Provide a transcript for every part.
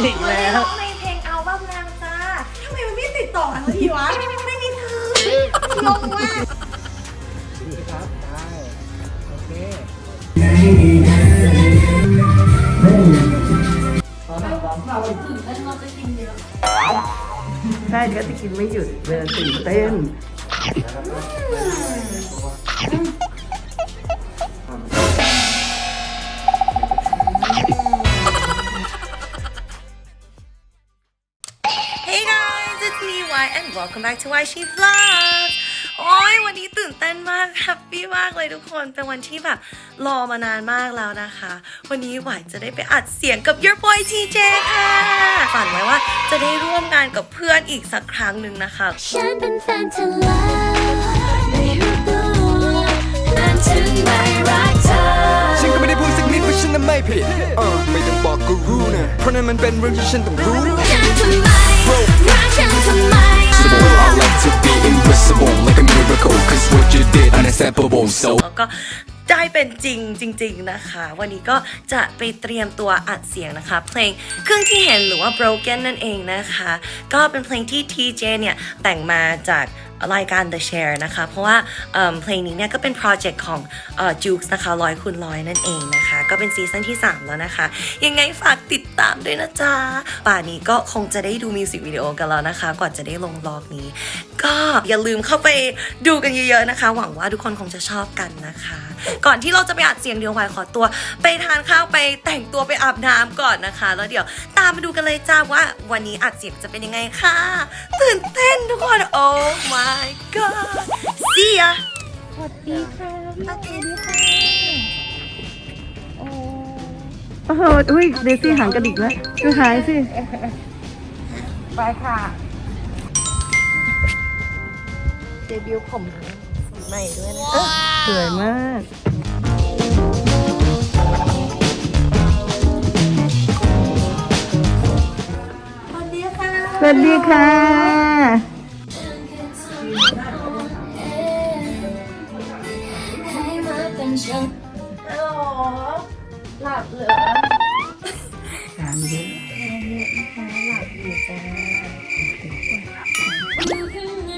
อีกแล้ว ในเพลงเอัลบั้มนางจ้าทำไมมันไม่ติดต่อกันสักทีวะ ไม่มีคืองงมากครับได้โอเคตอนนั้นร้องเราตื่นเต้นเราจะกินเยอะใช่ก็จะกินไม่หยุดเลยตื่นเต้น welcome back to Y She Vlogs โอ้ยวันนี้ตื่นเต้นมากแฮปปี้มากเลยทุกคน เป็นวันที่แบบรอมานานมากแล้วนะคะ วันนี้หวายจะได้ไปอัดเสียงกับ Your Boy TJ ค่ะฝันไว้ว่าจะได้ร่วมงานกับเพื่อนอีกสักครั้งหนึ่งนะคะฉันเป็นแฟนเธอแล้วไม่รู้ตัวนั่นถึงไม่รักเธอฉันก็ไม่ได้พูดสักนิดว่าฉันนั้นไม่ผิดเออไม่ต้องบอกก็รู้นะเพราะนั่นมันเป็นเรื่องที่ฉันต้องรู้ฉันทำไม you did unacceptable so แล้วก็ได้เป็นจริงจริง ๆนะคะ วันนี้ก็จะไปเตรียมตัวอัดเสียงนะคะ เพลงเครื่องที่เห็นหรือว่า broken นั่นเองนะคะ ก็เป็นเพลงที่ TJ เนี่ยแต่งมาจาก รายการ The Share นะคะ เพราะว่าเเพลงนี้เนี่ยก็เป็นโปรเจกต์ของเอ่อ Jukes นะคะร้อยคูณร้อยนั่นเองนะคะ ก็เป็นซีซั่นที่ 3 แล้วนะคะ ยังไงฝากติดตามด้วยนะจ๊ะ ป่านนี้ก็คงจะได้ดูมิวสิกวิดีโอกันแล้วนะคะ ก่อนจะได้ลงล็อกนี้ ก็อย่าลืมเข้าไปดูกันเยอะๆนะคะ หวังว่าทุกคนคงจะชอบกันนะคะ ก่อนที่เราจะไปอัดเสียงเดียวไวขอตัว ไปทานข้าวไปแต่งตัวไปอาบน้ำก่อนนะคะ แล้วเดี๋ยวตามมาดูกันเลยจ้าว่าวันนี้อัดเสียงจะเป็นยังไงค่ะตื่นเต้นทุกคนโอ้ my god see ya สวัสดีค่ะสวัสดีค่ะ โอ้โหอุ้ยเดซี่หางกระดิกแล้วช่วยหายสิ ไปค่ะ เดบิวต์ผมสีใหม่ด้วยนะสวยมาก สวัสดีค่ะ สวัสดีค่ะ เป็นฉันฮัลโหลหลับเหรอถามเยอะหลับอยู่จ้าอยู่ข้างใน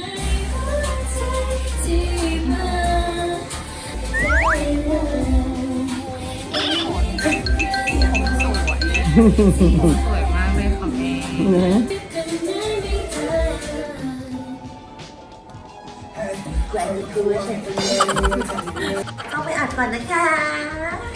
กว่าจที่าได้เลยเนอะเข้าไปอัดก่อนนะคะ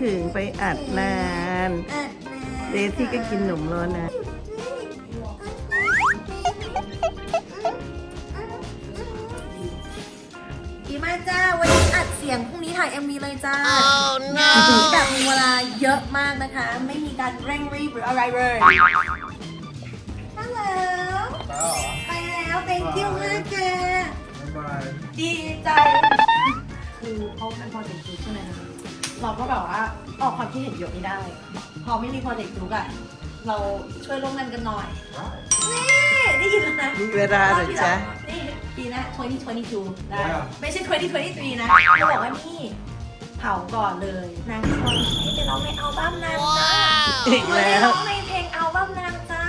ถึงไปอัดนานอัดเดซี่ก็กินหนมรอนะ ดีมากจ้า วันนี้อัดเสียงพรุ่งนี้ถ่าย MV เลยจ้า oh, no. แบบมีเวลาเยอะมากนะคะ ไม่มีการเร่งรีบหรืออะไรเลยฮัลโหลไปแล้ว thank you มากจ้าดีใจ คือเขาเป็นโปรเจกต์จุกใช่ไหมคะ เราก็แบบว่าออกความคิดเห็นเยอะไม่ได้ พอไม่มีโปรเจกต์จุกอะเราช่วยร่วมกันกันหน่อย นี่ได้ยินแล้วนะมีเวลาเหรอจ๊ะ นี่ปีหนะ2022ได้ไม่ใช่2023 นะเขาบอกว่านี่เผาก่อนเลยนางชวนให้ไปร้องในอัลบั้มนางจ้าอีกแล้วร้องในเพลงอัลบั้มนางจ้า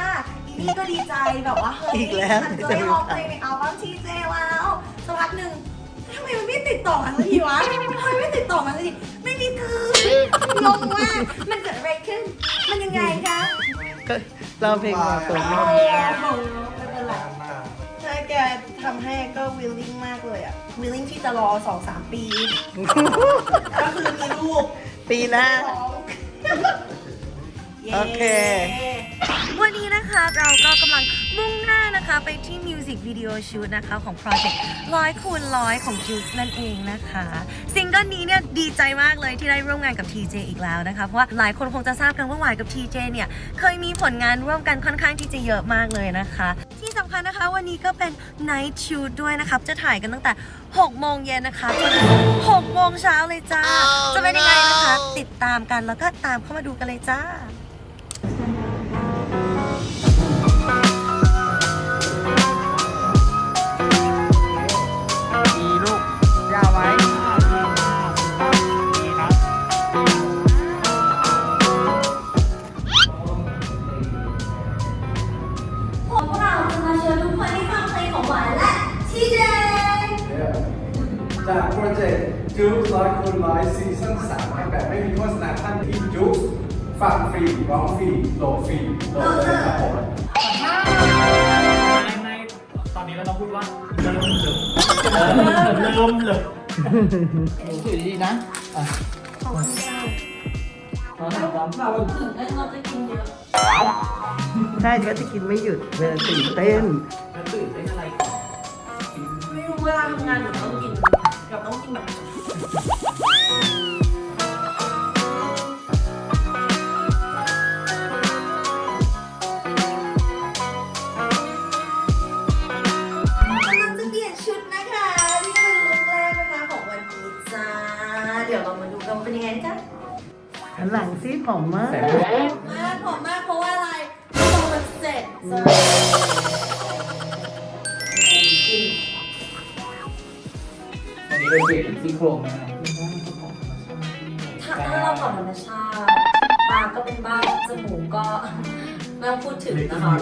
อีนี่ก็ดีใจแบบว่าเฮ้ยอีกแล้ว ฉันจะได้ร้องเพลงในอัลบั้มทีเจแล้วสักพักหนึ่ง ทำไมมันไม่ติดต่อกันสักทีวะทำไมไม่ติดต่อกันสักทีไม่มีคืองงมากมันเกิดอะไรขึ้น มันยังไงคะก็เราเพลงเหมาะสมโอ้เนอะโหไม่เป็นไรทำให้ก็วิลลิ่งมากเลยอะวิลลิ่งที่จะรอสองสามปี ก็คือมีลูกปีหน้าท้องโอเค วันนี้นะคะเราก็กำลัง มุ่งหน้านะคะไปที่มิวสิกวิดีโอชูตนะคะของโปรเจกต์ร้อยคูณร้อยของจูสนั่นเองนะคะซิงเกิลนี้เนี่ยดีใจมากเลยที่ได้ร่วมงานกับ TJ อีกแล้วนะคะ เพราะว่าหลายคนคงจะทราบกันว่าหวายกับ TJ เนี่ยเคยมีผลงานร่วมกันค่อนข้างที่จะเยอะมากเลยนะคะ ที่สำคัญนะคะวันนี้ก็เป็น Night Shoot ด้วยนะคะจะถ่ายกันตั้งแต่ 6 โมงเย็นนะคะจนถึง6โมงเช้าเลยจ้า จะเป็นยังไงนะคะ ติดตามกันแล้วก็ตามเข้ามาดูกันเลยจ้า จู๊กร้อยคูณร้อยซีซั่นสามแบบไม่มีโฆษณาท่านที่จู๊กฟังฟรีร้องฟรีโหลดฟรีโหลดเลยครับผมไม่ไม่ตอนนี้เราต้องพูดว่าเริ่มเริ่มเริ่มเริ่มเริ่มหนูถือดีนะอะขอบคุณค่ะใช่ก็จะกินไม่หยุดเวลาตื่นเต้นแล้วตื่นเต้นอะไรก่อนไม่รู้เวลาทำงานหนูต้องกินกับต้องกินแบบ กำลังจะเปลี่ยนชุดนะคะนี่ก็เป็นลุคแรกนะคะของวันนี้จ้า เดี๋ยวเรามาดูกันว่าเป็นยังไงนะจ๊ะหันหลังซิผอมมาก มากผอมมากเพราะว่าอะไรโตมันเสร็จ นี้เราเปลี่ยนซี่โครงนะครับถ้าถ้าเราปรับธรรมชาติตาก็เป็นบ้าจมูกก็ไม่ต้องพูดถึงนะคะ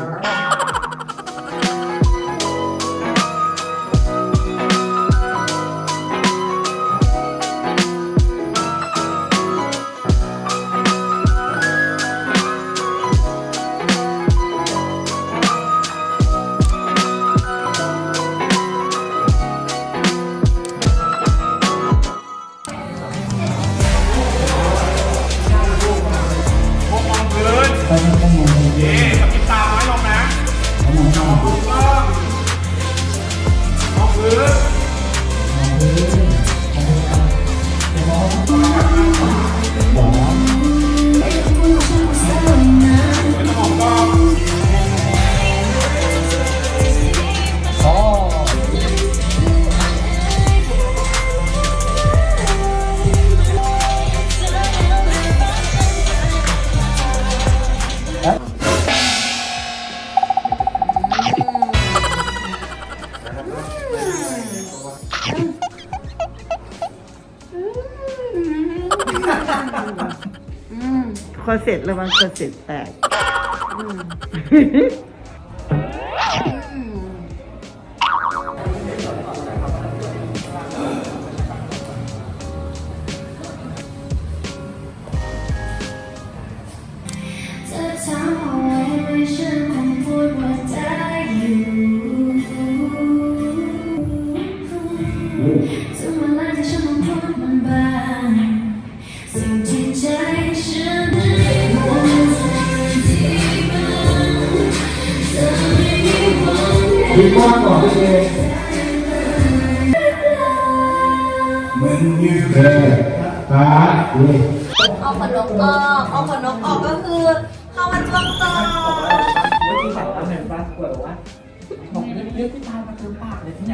เสร็จระวังคอเสร็จแตก ดีมากกว่าพี่เอมันอยู่แค่ตาเลยเอาขนมออกเอาขนมออกก็คือเข้ามาจ้องต่อเมื่อกี้บอกว่าเหมือนฟ้าเปิดว่าบอกเรียกเรียกพี่ตามาเติมปากเลยที่ไหน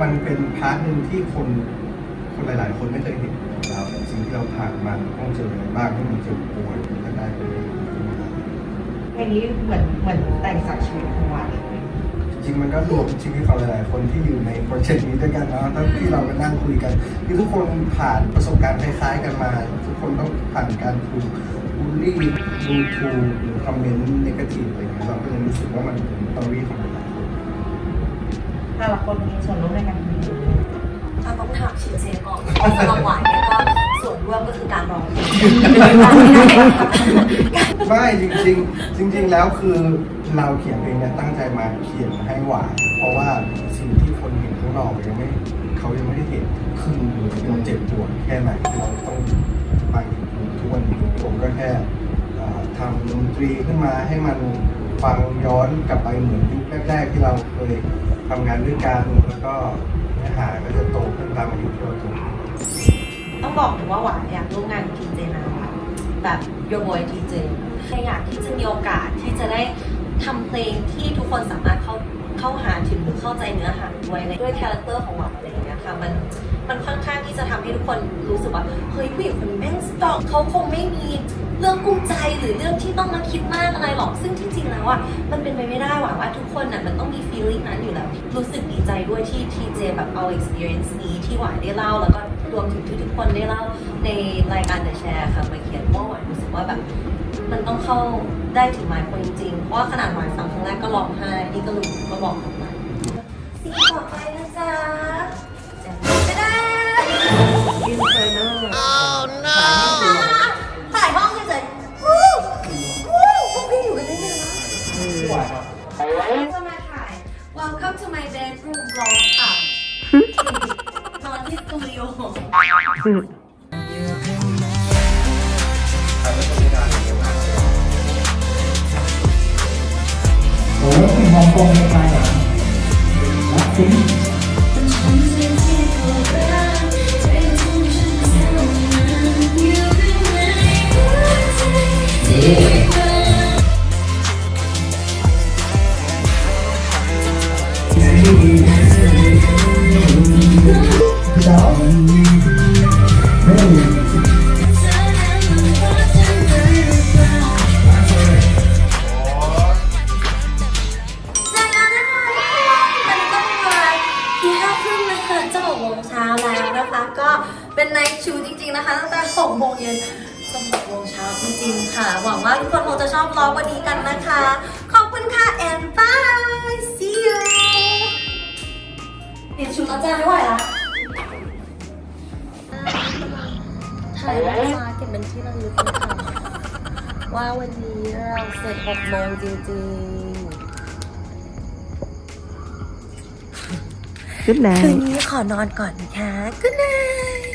มันเป็นพาร์ทหนึ่งที่คนคนหลาย ๆ คนไม่เคยเห็นของเราสิ่งที่เราผ่านมาต้องเจออะไรบ้างที่มันเจ็บปวดก็ได้ไปเพลงนี้เหมือนเหมือนแต่งจากชีวิตของวานจริงมันก็รวมชีวิตของหลาย ๆ คนที่อยู่ในโปรเจกต์นี้ด้วยกันเนาะทั้งที่เราไปนั่งคุยกันคือทุกคนผ่านประสบการณ์คล้าย ๆ กันมา ทุกคนต้องผ่านการถูกบูลลี่ดูถูกหรือคอมเมนต์นกาทีฟอะไรเงี้ยเราก็เลยรู้สึกว่ามันเป็นสตอรี่ของหลา ยๆคนแต่ละคนมีส่วนร่วมในการทำเพลงเราต้องถามชินเซก่อนสำหรับหวานเนี่ยก็ส่วนร่วมก็คือการร้องเพลงไม่จริงๆ จริง ๆ แล้วคือเราเขียนเพลงเนี่ยตั้งใจมาเขียนให้หวานเพราะว่าสิ่งที่คนเห็นข้างนอกยังไม่เขายังไม่ได้เห็นครึ่งหรือเราเจ็บปวดแค่ไหนเราต้องไปทุกวันนี้ผมก็แค่ทำดนตรีขึ้นมาให้มัน ฟังย้อนกลับไปเหมือนยุคแรกๆที่เราเคยทำงานด้วยกันแล้วก็เนื้อหาก็จะโตขึ้นตามอายุที่เราโตขึ้น ต้องบอกเลยว่าหวานอยากร่วมงานกับทีเจนานแล้วแบบโยบอยทีเจอยากที่จะมีโอกาสที่จะได้ทำเพลงที่ทุกคนสามารถเข้าเข้าหาถึงหรือเข้าใจเนื้อหาด้วยด้วยคาแรคเตอร์ของหวานอะไรอย่างเงี้ยค่ะมันมันค่อนข้างที่จะทำให้ทุกคนรู้สึกว่าเฮ้ยผู้หญิงคนนี้แม่งสตรองเขาคงไม่มี เรื่องกุ้มใจหรือเรื่องที่ต้องมาคิดมากอะไรหรอก ซึ่งที่จริงแล้วอะมันเป็นไปไม่ได้หว่าว่าทุกคนน่ะมันต้องมี feeling นั้นอยู่แล้ว รู้สึกดีใจด้วยที่ทีเจแบบเอา experience นี้ที่หวานได้เล่า แล้วก็รวมถึงทุกคนได้เล่าในรายการ The Share ค่ะมาเขียนเพราะว่าหวานรู้สึกว่าแบบมันต้องเข้าได้ถึงหมายคนจริง เพราะว่าขนาดหวานฟังครั้งแรกก็ร้องไห้นี่ก็รู้ก็บอกกับมันซีต่อไปนะจ๊ะจะไม่ได้อิ โอโอ้ยมองตรงไปเหรอรักจริงเเก็บเป็นที่ระลึกนะคะว่าวันนี้เราเสร็จหกโมงจริงๆ Good คืน night นี้ขอนอนก่อนนะคะ Good night